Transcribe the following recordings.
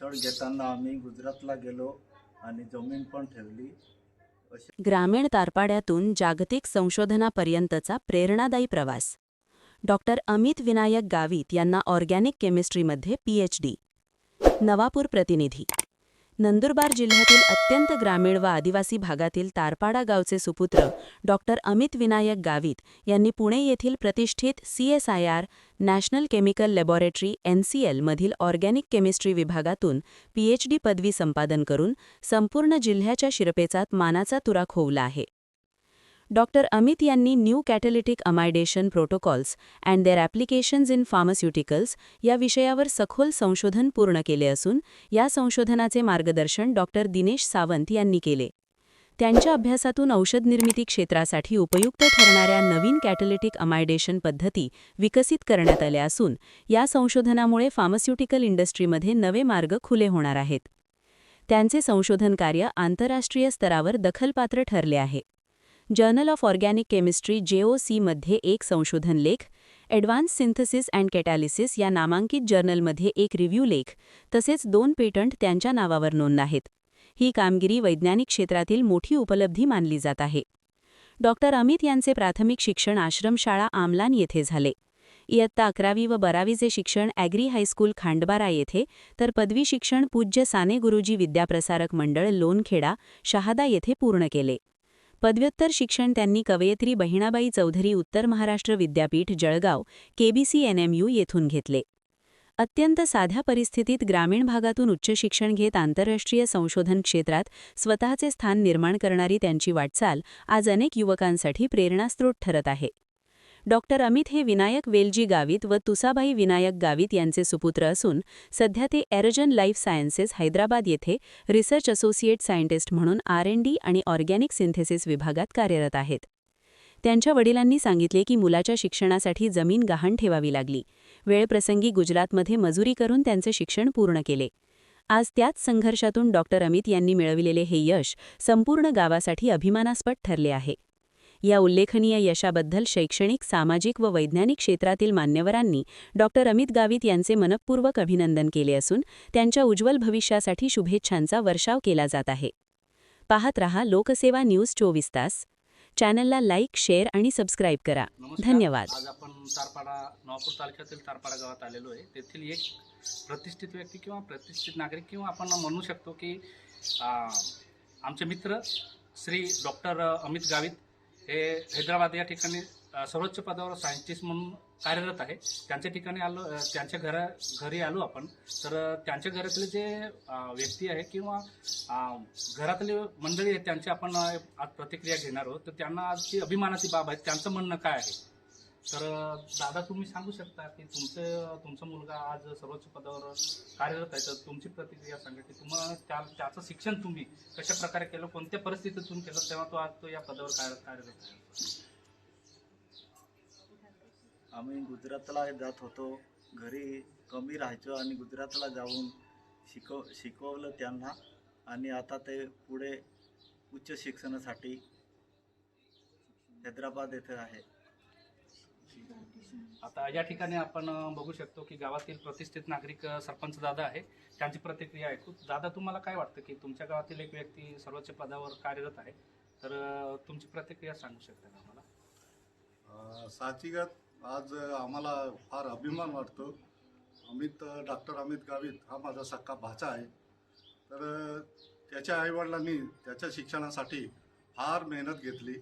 चढ घेताना आम्ही गुजरातला गेलो आणि जमीन पण ठेवली. ग्रामीण तारपाड्यातून जागतिक संशोधनापर्यंतचा प्रेरणादायी प्रवास. डॉक्टर अमित विनायक गावित यांना ऑर्गॅनिक केमिस्ट्रीमध्ये पीएचडी. नवापूर प्रतिनिधी. नंदुरबार जिल्ह्यातील अत्यंत ग्रामीण व आदिवासी भागातील तारपाडा गावचे सुपुत्र डॉक्टर अमित विनायक गावित यांनी पुणे येथील प्रतिष्ठित CSIR national chemical laboratory NCL मधील ऑर्गॅनिक केमिस्ट्री विभागातून पीएचडी पदवी संपादन करून संपूर्ण जिल्ह्याच्या शिरपेचात मानाचा तुरा खोवला आहे. डॉक्टर अमित यांनी new catalytic amidation protocols and their applications in pharmaceuticals या विषयावर सखोल संशोधन पूर्ण केले असून या संशोधनाचे मार्गदर्शन डॉक्टर दिनेश सावंत यांनी केले. त्यांच्या अभ्यासातून औषध निर्मिती क्षेत्रासाठी उपयुक्त ठरणाऱ्या नवीन कॅटलिटिक अमायडेशन पद्धती विकसित करण्यात आल्या असून या संशोधनामुळे फार्मास्युटिकल इंडस्ट्रीमध्ये नवे मार्ग खुले होणार आहेत. त्यांचे संशोधन कार्य आंतरराष्ट्रीय स्तरावर दखलपात्र ठरले आहे. जर्नल ऑफ ऑर्गॅनिक केमिस्ट्री जेओसीमध्ये एक संशोधन लेख ॲडव्हान्स सिंथसिस अँड कॅटॅलिसिस या नामांकित जर्नलमध्ये एक रिव्ह्यू लेख तसेच दोन पेटंट त्यांच्या नावावर नोंद आहेत ही कामगिरी वैज्ञानिक क्षेत्रातील मोठी उपलब्धी मानली जात आहे. डॉक्टर अमित यांचे प्राथमिक शिक्षण आश्रमशाळा आमलान येथे झाले. इयत्ता अकरावी व बारावीचे शिक्षण ॲग्री हायस्कूल खांडबारा येथे तर पदवी शिक्षण पूज्य साने गुरुजी विद्याप्रसारक मंडळ लोनखेडा शहादा येथे पूर्ण केले. पदव्युत्तर शिक्षण त्यांनी कवयित्री बहिणाबाई चौधरी उत्तर महाराष्ट्र विद्यापीठ जळगाव केबीसी एनएमयू येथून घेतले. अत्यंत साध्या परिस्थितीत ग्रामीण भागातून उच्च शिक्षण घेत आंतरराष्ट्रीय संशोधन क्षेत्रात स्वतःचे स्थान निर्माण करणारी त्यांची वाटचाल आज अनेक युवकांसाठी प्रेरणास्त्रोत ठरत आहे. डॉक्टर अमित हे विनायक वेलजी गावित व तुसाबाई विनायक गावित यांचे सुपुत्र असून सध्या ते एरोजन लाईफ सायन्सेस हैदराबाद येथे रिसर्च असोसिएट सायंटिस्ट म्हणून आर एन डी आणि ऑर्गॅनिक सिंथेसिस विभागात कार्यरत आहेत. त्यांच्या वडिलांनी सांगितले की मुलाच्या शिक्षणासाठी जमीन गहाण ठेवावी लागली. वेळप्रसंगी गुजरातमध्ये मजुरी करून त्यांचे शिक्षण पूर्ण केले. आज त्याच संघर्षातून डॉक्टर अमित यांनी मिळविलेले हे यश संपूर्ण गावासाठी अभिमानास्पद ठरले आहे. या उल्लेखनीय यशाबद्दल शैक्षणिक सामाजिक व वैज्ञानिक क्षेत्रातील मान्यवरांनी डॉक्टर अमित गावित यांचे मनपूर्वक अभिनंदन केले असून त्यांच्या उज्ज्वल भविष्यासाठी शुभेच्छांचा वर्षाव केला जात आहे. पाहत रहा लोकसेवा न्यूज चोवीस तास. चॅनलला लाईक शेअर आणि सबस्क्राईब करा. धन्यवाद. आज आपण तारपाडा नवापूर तालुक्यातील तारपाडा गावात आलेलो आहे. तेथील एक प्रतिष्ठित व्यक्ती किंवा प्रतिष्ठित नागरिक किंवा आपण म्हणू शकतो की आमचे मित्र श्री डॉक्टर अमित गावित हे हैदराबाद या ठिकाणी सर्वोच्च पदावर सायंटिस्ट म्हणून कार्यरत आहे. त्यांच्या ठिकाणी आलो त्यांच्या घरा घरी आलो आपण. तर त्यांच्या घरातले जे व्यक्ती आहे किंवा घरातले मंडळी आहेत त्यांची आपण आज प्रतिक्रिया घेणार आहोत. तर त्यांना आजची अभिमानाची बाब आहे. त्यांचं म्हणणं काय आहे? तर दादा तुम्ही सांगू शकता की तुमचं तुमचा मुलगा आज सर्वोच्च पदावर कार्यरत आहे तर तुमची प्रतिक्रिया सांगा की तुम्हाला त्या त्याचं शिक्षण तुम्ही कशा प्रकारे केलं कोणत्या परिस्थितीतून केलं तेव्हा तो आज तो या पदावर कार्य कार्यरत आहे. आम्ही गुजरातला जात होतो. घरी कमी राहायचो आणि गुजरातला जाऊन शिकव शिकवलं त्यांना आणि आता ते पुढे उच्च शिक्षणासाठी हैदराबाद येथे आहे. आता या ठिकाणी आपण बघू शकतो की गावातील प्रतिष्ठित नागरिक सरपंच दादा आहे. त्यांची प्रतिक्रिया ऐकू दादा तुम्हाला काय वाटतं की तुमच्या गावातील एक व्यक्ती सर्वोच्च पदावर कार्यरत आहे? तर तुमची प्रतिक्रिया सांगू शकता का आम्हाला? अ, साहजिकच आज आम्हाला फार अभिमान वाटतो. अमित डॉक्टर अमित गावित हा माझा सक्का भाचा आहे. तर त्याच्या आईवडिलांनी त्याच्या शिक्षणासाठी फार मेहनत घेतली.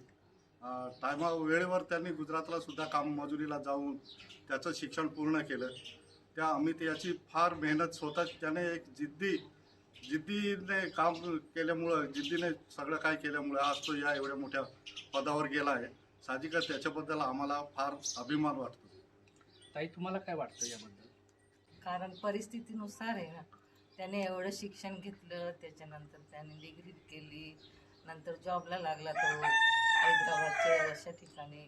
टायमा वेळेवर त्यांनी गुजरातला सुद्धा काम मजुरीला जाऊन त्याचं शिक्षण पूर्ण केलं. त्या अमित याची फार मेहनत स्वतः त्याने एक जिद्दी जिद्दीने काम केल्यामुळं जिद्दीने सगळं काय केल्यामुळे आज तो या एवढ्या मोठ्या पदावर गेला आहे. साहजिकच त्याच्याबद्दल आम्हाला फार अभिमान वाटतो. ताई तुम्हाला काय वाटतं याबद्दल? कारण परिस्थितीनुसार आहे ना त्याने एवढं शिक्षण घेतलं त्याच्यानंतर त्याने डिग्री केली नंतर जॉबला लागला तो. अशा ठिकाणी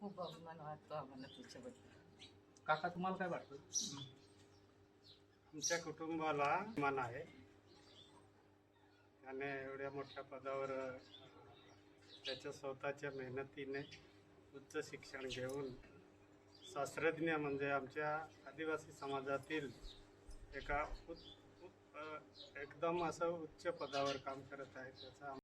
खूप अभिमान वाटतो आम्हाला त्याच्याबद्दल. काका तुम्हाला काय वाटतं? आमच्या कुटुंबाला मान आहे. त्याने एवढ्या मोठ्या पदावर अ, त्याच्या स्वतःच्या मेहनतीने उच्च शिक्षण घेऊन शास्त्रज्ञ म्हणजे आमच्या आदिवासी समाजातील एका उत, उत, एकदम असं उच्च पदावर काम करत आहे त्याचा